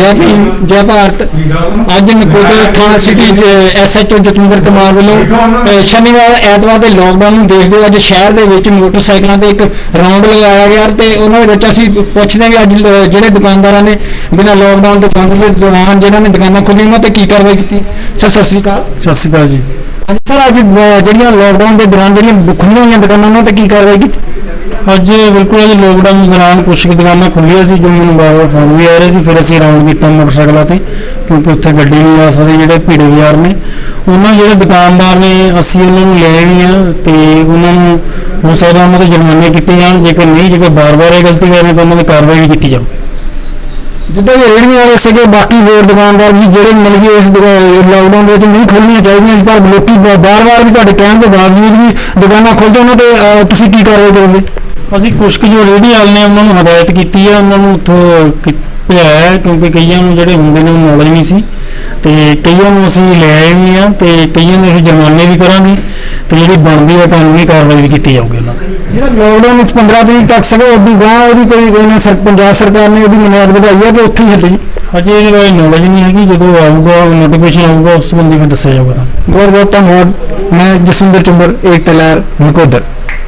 ਜੈ ਭੀਮ ਜੈ ਭਾਰਤ। ਅੱਜ ਨਕੋਦਰ ਥਾਣਾ ਸਿਟੀ ਐਸਐਚਓ ਜਤਿੰਦਰ ਕੁਮਾਰ ਵੱਲੋਂ ਸ਼ਨੀਵਾਰ ਐਤਵਾਰ ਦੇ ਲੋਕਡਾਊਨ ਨੂੰ ਦੇਖਦੇ ਅੱਜ ਸ਼ਹਿਰ ਦੇ ਵਿੱਚ ਮੋਟਰਸਾਈਕਲਾਂ ਤੇ ਇੱਕ ਰਾਉਂਡ ਲਗਾਇਆ ਗਿਆ ਤੇ ਉਹਨਾਂ ਦੇ ਵਿੱਚ ਅਸੀਂ ਪੁੱਛਦੇ ਹਾਂ ਅੱਜ ਜਿਹੜੇ ਦੁਕਾਨਦਾਰਾਂ ਨੇ ਬਿਨਾਂ ਲੋਕਡਾਊਨ ਦੇ ਬੰਦ ਦੇ ਦੌਰਾਨ ਜਿਨ੍ਹਾਂ ਨੇ ਦੁਕਾਨਾਂ ਖੋਲ੍ਹੀਆਂ ਉਹਨਾਂ ਤੇ ਕੀ ਕਾਰਵਾਈ ਕੀਤੀ? ਸਰ ਸਤਿ ਸ੍ਰੀ ਅਕਾਲ। ਸਤਿ ਸ਼੍ਰੀ ਅਕਾਲ ਜੀ। ਸਰ ਅੱਜ ਜਿਹੜੀਆਂ ਲੋਕਡਾਊਨ ਦੇ ਦੌਰਾਨ ਜਿਹੜੀਆਂ ਖੁੱਲ੍ਹੀਆਂ ਹੋਈਆਂ ਦੁਕਾਨਾਂ ਉਹਨਾਂ ਤੇ ਕੀ ਕਾਰਵਾਈ ਕੀਤੀ? ਅੱਜ ਬਿਲਕੁਲ ਅੱਜ ਲੋਕਡਾਊਨ ਦੌਰਾਨ ਕੁਝ ਕੁ ਦੁਕਾਨਾਂ ਖੁੱਲੀਆਂ ਸੀ, ਜੋ ਮੈਨੂੰ ਬਾਰ-ਬਾਰ ਫੋਨ ਵੀ ਆ ਰਹੇ ਸੀ। ਫਿਰ ਅਸੀਂ ਰਾਉਂਡ ਕੀਤਾ ਮੋਟਰਸਾਈਕਲਾਂ ਤੇ, ਕਿਉਂਕਿ ਉੱਥੇ ਗੱਡੀ ਨਹੀਂ ਆ ਸਕਦੀ, ਜਿਹੜੇ ਭੀੜੇ ਬਾਜ਼ਾਰ ਨੇ। ਉਹਨਾਂ ਜਿਹੜੇ ਦੁਕਾਨਦਾਰ ਨੇ, ਅਸੀਂ ਉਹਨਾਂ ਨੂੰ ਲੈ ਵੀ ਆ ਤੇ ਉਹਨਾਂ ਨੂੰ ਹੋ ਸਕਦਾ ਉਹਨਾਂ ਦੇ ਜੁਰਮਾਨੇ ਕੀਤੇ ਜਾਣ। ਜੇਕਰ ਨਹੀਂ, ਜੇਕਰ ਬਾਰ-ਬਾਰ ਇਹ ਗਲਤੀ ਕਰਨ, ਤਾਂ ਉਹਨਾਂ ਦੀ ਕਾਰਵਾਈ ਵੀ ਕੀਤੀ ਜਾਵੇ ਜਿੱਦਾਂ ਇਹ ਰੇਹੜੀਆਂ ਵਾਲੇ ਸੀਗੇ, ਬਾਕੀ ਹੋਰ ਦੁਕਾਨਦਾਰ ਵੀ ਜਿਹੜੇ ਮਿਲ ਗਏ ਇਸ ਲਾਕਡਾਊਨ ਦੇ ਵਿੱਚ ਨਹੀਂ ਖੋਲ੍ਹਣੀਆਂ ਚਾਹੀਦੀਆਂ ਸੀ, ਪਰ ਲੋਕੀ ਬਾਰ-ਬਾਰ ਵੀ ਤੁਹਾਡੇ ਕਹਿਣ ਦੇ ਬਾਵਜੂਦ ਵੀ ਦੁਕਾਨਾਂ ਖੋਲਦੇ ਉਹਨਾਂ ਤੇ ਤੁਸੀਂ ਕੀ ਕਾਰਵਾਈ ਕਰੋਗੇ? ਅਸੀਂ ਕੁਝ ਕੁ ਜੋ ਰੇਹੜੀ ਵਾਲੇ ਨੇ, ਉਹਨਾਂ ਨੂੰ ਹਦਾਇਤ ਕੀਤੀ ਹੈ ਉਹਨਾਂ ਨੂੰ ਉੱਥੋਂ ਭਜਾਇਆ ਕਿਉਂਕਿ ਕਈਆਂ ਨੂੰ ਜਿਹੜੇ ਹੁੰਦੇ ਨੇ, ਉਹ ਨੌਲੇਜ ਨਹੀਂ ਸੀ। ਤੇ ਕਈਆਂ ਨੂੰ ਅਸੀਂ ਲੈ ਆਏ ਵੀ ਆ ਤੇ ਕਈਆਂ ਨੂੰ ਅਸੀਂ ਜੁਰਮਾਨੇ ਵੀ ਕਰਾਂਗੇ। ਤੇ ਜਿਹੜੀ ਬਣਦੀ ਹੈ ਕਾਨੂੰਨੀ ਕਾਰਵਾਈ ਵੀ ਕੀਤੀ ਜਾਊਗੀ ਉਹਨਾਂ ਤੇ। ਜਿਹੜਾ ਲਾਕਡਾਊਨ ਵਿੱਚ 15 ਦਿਨ ਤੱਕ ਸੀਗਾ ਉਦੋਂ ਗਾਂ ਉਹਦੀ ਕੋਈ ਕੋਈ ਨਾ ਸਰ ਪੰਜਾਬ ਸਰਕਾਰ ਨੇ ਉਹਦੀ ਮਿਆਦ ਵਧਾਈ ਹੈ ਕਿ ਉੱਥੇ ਹੀ ਹੱਲੀ? ਅਜੇ ਇਹਦੇ ਬਾਰੇ ਨੌਲੇਜ ਨਹੀਂ ਹੈਗੀ ਜਦੋਂ ਆਊਗਾ ਨੋਟੀਫਿਕੇਸ਼ਨ ਆਊਗਾ ਉਸ ਸੰਬੰਧੀ ਫਿਰ ਦੱਸਿਆ ਜਾਊਗਾ ਬਹੁਤ ਬਹੁਤ ਧੰਨਵਾਦ। ਮੈਂ ਜਸਵਿੰਦਰ ਚੁੰਬਰ ਏਕਤਾ ਲਹਿਰ ਨਕੋਦਰ।